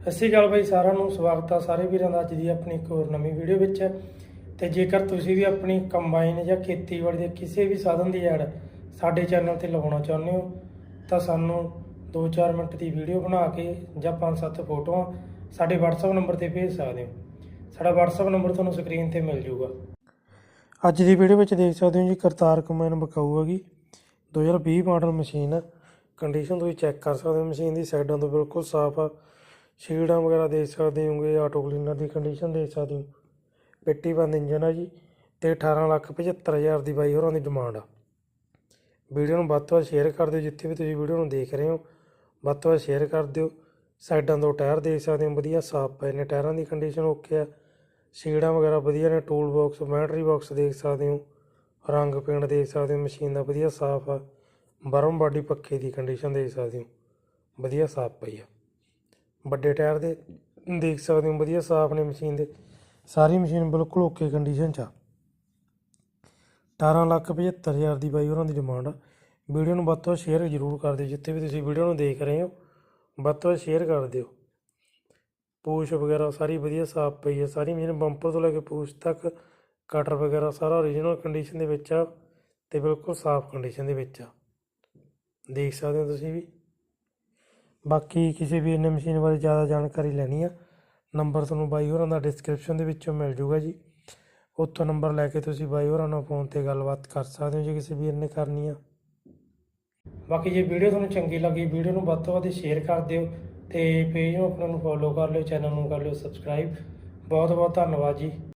ਸਤਿ ਸ਼੍ਰੀ ਅਕਾਲ ਬਾਈ, ਸਾਰਿਆਂ ਨੂੰ ਸਵਾਗਤ ਆ ਸਾਰੇ ਵੀਰਾਂ ਦਾ ਅੱਜ ਦੀ ਆਪਣੀ ਇੱਕ ਹੋਰ ਨਵੀਂ ਵੀਡੀਓ ਵਿੱਚ। ਤੇ ਜੇਕਰ ਤੁਸੀਂ ਵੀ ਆਪਣੀ ਕੰਬਾਈਨ ਜਾਂ ਖੇਤੀਬਾੜੀ ਦੇ ਕਿਸੇ ਵੀ ਸਾਧਨ ਦੀ ਐਡ ਸਾਡੇ ਚੈਨਲ ਤੇ ਲਗਾਉਣਾ ਚਾਹੁੰਦੇ ਹੋ, ਤਾਂ ਸਾਨੂੰ 2-4 ਮਿੰਟ ਦੀ ਵੀਡੀਓ ਬਣਾ ਕੇ ਜਾਂ 5-7 ਫੋਟੋਆਂ ਸਾਡੇ WhatsApp ਨੰਬਰ ਤੇ ਭੇਜ ਸਕਦੇ ਹੋ। ਸਾਡਾ WhatsApp ਨੰਬਰ ਤੁਹਾਨੂੰ ਸਕਰੀਨ ਤੇ ਮਿਲ ਜਾਊਗਾ ਅੱਜ ਦੀ ਵੀਡੀਓ ਵਿੱਚ ਦੇਖ ਸਕਦੇ ਹੋ ਜੀ, ਕਰਤਾਰ ਕੰਬਾਈਨ ਬਕਾਊ ਹੈਗੀ। 2020 ਮਾਡਲ ਮਸ਼ੀਨ ਕੰਡੀਸ਼ਨ ਤੁਸੀਂ ਚੈੱਕ ਕਰ ਸਕਦੇ ਹੋ, ਮਸ਼ੀਨ ਦੀ ਸਾਈਡਾਂ ਤੋਂ ਬਿਲਕੁਲ ਸਾਫ਼ ਆ। ਸ਼ੀਲਡਾਂ ਵਗੈਰਾ ਦੇਖ ਸਕਦੇ ਹੋਗੇ ਆਟੋ ਕਲੀਨਰ ਦੀ ਕੰਡੀਸ਼ਨ ਦੇਖ ਸਕਦੇ ਹੋ। ਪੇਟੀ ਬੰਦ ਇੰਜਨ ਆ ਜੀ, ਤੇ 18 ਲੱਖ 75 ਹਜ਼ਾਰ ਦੀ ਬਾਈ ਹੋਰਾਂ ਦੀ ਡਿਮਾਂਡ ਆ। ਵੀਡੀਓ ਨੂੰ ਵੱਧ ਤੋਂ ਵੱਧ ਸ਼ੇਅਰ ਕਰ ਦਿਓ, ਜਿੱਥੇ ਵੀ ਤੁਸੀਂ ਵੀਡੀਓ ਨੂੰ ਦੇਖ ਰਹੇ ਹੋ। ਵੱਧ ਤੋਂ ਵੱਧ ਸ਼ੇਅਰ ਕਰ ਦਿਓ। ਸਾਈਡਾਂ ਤੋਂ ਟਾਇਰ ਦੇਖ ਸਕਦੇ ਹੋ, ਵਧੀਆ ਸਾਫ਼ ਪਏ ਨੇ, ਟਾਇਰਾਂ ਦੀ ਕੰਡੀਸ਼ਨ ਓਕੇ ਆ। ਸ਼ੀਲਡਾਂ ਵਗੈਰਾ ਵਧੀਆ ਨੇ ਟੂਲ ਬਾਕਸ ਬੈਟਰੀ ਬਾਕਸ ਦੇਖ ਸਕਦੇ ਹੋ। ਰੰਗ ਪੇਂਟ ਦੇਖ ਸਕਦੇ ਹੋ, ਮਸ਼ੀਨ ਦਾ ਵਧੀਆ ਸਾਫ਼ ਆ। ਬਰਮ ਬਾਡੀ ਪੱਖੇ ਦੀ ਕੰਡੀਸ਼ਨ ਦੇਖ ਸਕਦੇ ਹੋ। ਵਧੀਆ ਸਾਫ਼ ਪਈ ਆ। ਵੱਡੇ ਟਾਇਰ ਦੇ, ਦੇਖ ਸਕਦੇ ਹੋ, ਵਧੀਆ ਸਾਫ਼ ਨੇ ਮਸ਼ੀਨ ਦੇ। ਸਾਰੀ ਮਸ਼ੀਨ ਬਿਲਕੁਲ ਓਕੇ ਕੰਡੀਸ਼ਨ 'ਚ ਆ। 18 ਲੱਖ 75 ਹਜ਼ਾਰ ਦੀ ਬਾਈ ਉਹਨਾਂ ਦੀ ਡਿਮਾਂਡ ਆ। ਵੀਡੀਓ ਨੂੰ ਵੱਧ ਤੋਂ ਵੱਧ ਸ਼ੇਅਰ ਜ਼ਰੂਰ ਕਰ ਦਿਓ, ਜਿੱਥੇ ਵੀ ਤੁਸੀਂ ਵੀਡੀਓ ਨੂੰ ਦੇਖ ਰਹੇ ਹੋ, ਵੱਧ ਤੋਂ ਵੱਧ ਸ਼ੇਅਰ ਕਰ ਦਿਓ। ਪੂਛ ਵਗੈਰਾ ਸਾਰੀ ਵਧੀਆ ਸਾਫ਼ ਪਈ ਹੈ ਸਾਰੀ ਮਸ਼ੀਨ ਬੰਪਰ ਤੋਂ ਲੈ ਕੇ ਪੂਛ ਤੱਕ ਕਟਰ ਵਗੈਰਾ ਸਾਰਾ ਓਰੀਜਨਲ ਕੰਡੀਸ਼ਨ ਦੇ ਵਿੱਚ ਆ ਤੇ ਬਿਲਕੁਲ ਸਾਫ਼ ਕੰਡੀਸ਼ਨ ਦੇ ਵਿੱਚ ਆ। ਦੇਖ ਸਕਦੇ ਹੋ ਤੁਸੀਂ ਵੀ। ਬਾਕੀ ਕਿਸੇ ਵੀ ਇਹਨੇ ਮਸ਼ੀਨ ਬਾਰੇ ਜ਼ਿਆਦਾ ਜਾਣਕਾਰੀ ਲੈਣੀ ਆ ਨੰਬਰ ਤੁਹਾਨੂੰ ਬਾਈ ਹੋਰਾਂ ਦਾ ਡਿਸਕ੍ਰਿਪਸ਼ਨ ਦੇ ਵਿੱਚੋਂ ਮਿਲ ਜੂਗਾ ਜੀ। ਉੱਥੋਂ ਨੰਬਰ ਲੈ ਕੇ ਤੁਸੀਂ ਬਾਈ ਹੋਰਾਂ ਨਾਲ ਫੋਨ ਤੇ ਗੱਲਬਾਤ ਕਰ ਸਕਦੇ ਹੋ ਜੇ ਕਿਸੇ ਵੀਰ ਨੇ ਕਰਨੀ ਆ। ਬਾਕੀ ਜੇ ਵੀਡੀਓ ਤੁਹਾਨੂੰ ਚੰਗੀ ਲੱਗੀ, ਵੀਡੀਓ ਨੂੰ ਵੱਧ ਤੋਂ ਵੱਧ ਸ਼ੇਅਰ ਕਰ ਦਿਓ ਤੇ ਪੇਜ ਨੂੰ ਆਪਣੇ ਨੂੰ ਫੋਲੋ ਕਰ ਲਿਓ ਚੈਨਲ ਨੂੰ ਕਰ ਲਿਓ ਸਬਸਕ੍ਰਾਈਬ ਬਹੁਤ ਬਹੁਤ ਧੰਨਵਾਦ ਜੀ।